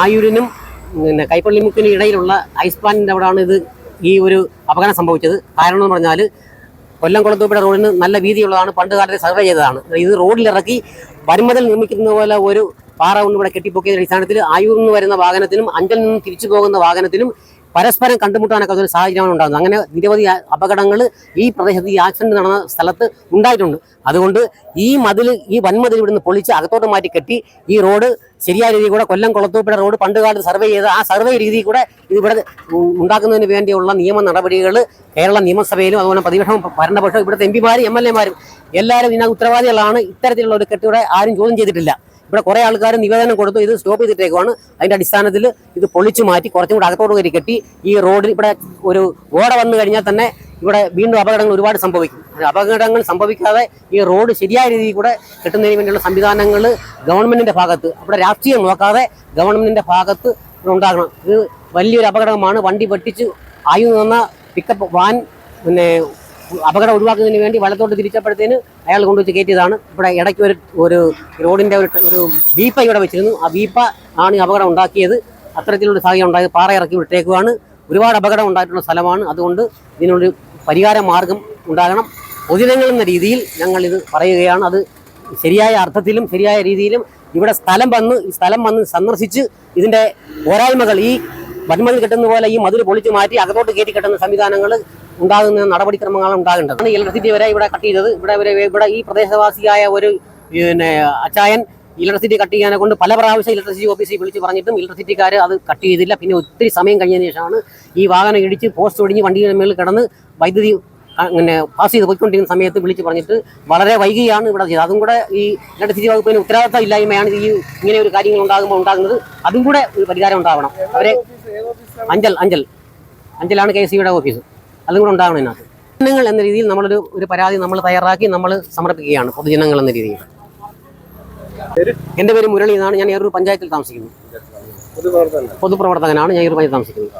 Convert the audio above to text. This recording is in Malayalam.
ആയൂരിനും പിന്നെ കൈപ്പള്ളിമുക്കിനും ഇടയിലുള്ള ഐസ് പ്ലാന്റിന്റെ അവിടെയാണ് ഇത് ഈ ഒരു അപകടം സംഭവിച്ചത്. കാരണം എന്ന് പറഞ്ഞാൽ കൊല്ലം റോഡിന് നല്ല വീതിയുള്ളതാണ്. പണ്ട് കാലത്തെ സർവേ ചെയ്തതാണ്. ഇത് റോഡിലിറക്കി വരുമ്പതിൽ നിർമ്മിക്കുന്ന പോലെ ഒരു പാറ ഒന്നും ഇവിടെ കെട്ടിപ്പൊക്കിയ അടിസ്ഥാനത്തിൽ ആയൂരിൽ നിന്ന് വരുന്ന വാഹനത്തിനും അഞ്ചൽ നിന്ന് തിരിച്ചു പോകുന്ന വാഹനത്തിനും പരസ്പരം കണ്ടുമുട്ടാനൊക്കെ ഒരു സാഹചര്യമാണ് ഉണ്ടാകുന്നത്. അങ്ങനെ നിരവധി അപകടങ്ങൾ ഈ പ്രദേശത്ത് ഈ ആക്സിഡന്റ് നടന്ന സ്ഥലത്ത് ഉണ്ടായിട്ടുണ്ട്. അതുകൊണ്ട് ഈ മതിൽ ഈ വൻമതിൽ ഇവിടുന്ന് പൊളിച്ച് അകത്തോട്ട് മാറ്റി കെട്ടി ഈ റോഡ് ശരിയായ രീതിയിൽ കൂടെ കൊല്ലം കുളത്തൂപ്പുഴ റോഡ് പണ്ട് കാലത്ത് സർവേ ചെയ്ത് ആ സർവേ രീതിയിൽ കൂടെ ഇതിവിടെ ഉണ്ടാക്കുന്നതിന് വേണ്ടിയുള്ള നിയമ നടപടികൾ കേരള നിയമസഭയിലും അതുപോലെ പ്രതിപക്ഷം ഭരണപക്ഷം ഇവിടുത്തെ എം പിമാരും എം എൽ എമാരും എല്ലാവരും ഇതിനകത്ത് ഉത്തരവാദികളാണ്. ഇത്തരത്തിലുള്ള ഒരു കെട്ടിയുടെ ആരും ചോദ്യം ചെയ്തിട്ടില്ല. ഇവിടെ കുറെ ആൾക്കാർ നിവേദനം കൊടുത്തു ഇത് സ്റ്റോപ്പ് ചെയ്തിട്ടേക്കുവാണ്. അതിന്റെ അടിസ്ഥാനത്തിൽ ഇത് പൊളിച്ചു മാറ്റി കുറച്ചും കൂടെ അകത്തോട് കയറി കെട്ടി ഈ റോഡിൽ ഇവിടെ ഒരു ഓട വന്നു കഴിഞ്ഞാൽ തന്നെ ഇവിടെ വീണ്ടും അപകടങ്ങൾ ഒരുപാട് സംഭവിക്കും. അപകടങ്ങൾ സംഭവിക്കാതെ ഈ റോഡ് ശരിയായ രീതിയിൽ കൂടെ കിട്ടുന്നതിന് വേണ്ടിയുള്ള സംവിധാനങ്ങൾ ഗവൺമെന്റിന്റെ ഭാഗത്ത് അവിടെ രാഷ്ട്രീയം നോക്കാതെ ഗവൺമെന്റിന്റെ ഭാഗത്ത് ഉണ്ടാകണം. ഇത് വലിയൊരു അപകടമാണ്. വണ്ടി വെട്ടിച്ച് ആയു നിന്ന പിക്കപ്പ് വാൻ പിന്നെ അപകടം ഒഴിവാക്കുന്നതിന് വേണ്ടി വലത്തോട്ട് തിരിച്ചപ്പോഴത്തേന് അയാൾ കൊണ്ടുവച്ച് കയറ്റിയതാണ്. ഇവിടെ ഇടയ്ക്ക് ഒരു ഒരു റോഡിന്റെ ഒരു ഒരു വീപ്പ ഇവിടെ വെച്ചിരുന്നു. ആ വീപ്പ ആണ് അപകടം ഉണ്ടാക്കിയത്. അത്തരത്തിലുള്ള സാഹചര്യം ഉണ്ടായത് പാറ ഇറക്കി വിട്ടേക്കുവാണ്. ഒരുപാട് അപകടം ഉണ്ടായിട്ടുള്ള സ്ഥലമാണ്. അതുകൊണ്ട് ഇതിനൊരു പരിഹാര മാർഗം ഉണ്ടാകണം. പൊതുജനങ്ങൾ എന്ന രീതിയിൽ ഞങ്ങൾ ഇത് പറയുകയാണ്. അത് ശരിയായ അർത്ഥത്തിലും ശരിയായ രീതിയിലും ഇവിടെ സ്ഥലം വന്ന് ഈ സ്ഥലം വന്ന് സന്ദർശിച്ച് ഇതിന്റെ പോരായ്മകൾ ഈ വന്മതിൽ കെട്ടുന്ന പോലെ ഈ മതിൽ പൊളിച്ചു മാറ്റി അകത്തോട്ട് കയറ്റി കെട്ടുന്ന സംവിധാനങ്ങൾ ഉണ്ടാകുന്ന നടപടിക്രമങ്ങളാണ് ഉണ്ടാകേണ്ടത്. ഇലക്ട്രിസിറ്റി വരെ ഇവിടെ കട്ട് ചെയ്തത്. ഇവിടെ ഇവിടെ ഈ പ്രദേശവാസിയായ ഒരു പിന്നെ അച്ചായൻ ഇലക്ട്രിസിറ്റി കട്ട് ചെയ്യാനെ കൊണ്ട് പല പ്രാവശ്യം ഇലക്ട്രിസിറ്റി ഓഫീസിൽ വിളിച്ച് പറഞ്ഞിട്ടും ഇലക്ട്രിസിറ്റിക്കാർ അത് കട്ട് ചെയ്തില്ല. പിന്നെ ഒത്തിരി സമയം കഴിഞ്ഞതിന് ശേഷമാണ് ഈ വാഹനം ഇടിച്ച് പോസ്റ്റ് ഒടിഞ്ഞ് വണ്ടിയുടെ മേളിൽ കിടന്ന് വൈദ്യുതി അങ്ങനെ പാസ് ചെയ്ത് പോയിക്കൊണ്ടിരിക്കുന്ന സമയത്ത് വിളിച്ച് പറഞ്ഞിട്ട് വളരെ വൈകിയാണ് ഇവിടെ ചെയ്തത്. അതും കൂടെ ഈ ഇലക്ട്രിസിറ്റി വകുപ്പിന് ഉത്തരവാദിത്തം ഇല്ലായ്മയാണ് ഈ ഇങ്ങനെ ഒരു കാര്യങ്ങൾ ഉണ്ടാകുമ്പോൾ ഉണ്ടാകുന്നത്. അതും കൂടെ ഒരു പരിഹാരം ഉണ്ടാവണം. അവരെ അഞ്ചൽ അഞ്ചൽ. അഞ്ചലാണ് കെ സിയുടെ ഓഫീസ്. അതും കൂടെ ഉണ്ടാകണം ഇതിനകത്ത്. ജനങ്ങൾ എന്ന രീതിയിൽ നമ്മളൊരു ഒരു പരാതി നമ്മൾ തയ്യാറാക്കി നമ്മൾ സമർപ്പിക്കുകയാണ് പൊതുജനങ്ങൾ എന്ന രീതിയിൽ. എന്റെ പേര് മുരളി എന്നാണ് ഞാൻ ഒരു പഞ്ചായത്തിൽ താമസിക്കുന്നു. പൊതുപ്രവർത്തകനാണ്. ഞാൻ ഏറൊരു പഞ്ചായത്ത് താമസിക്കുന്നത്.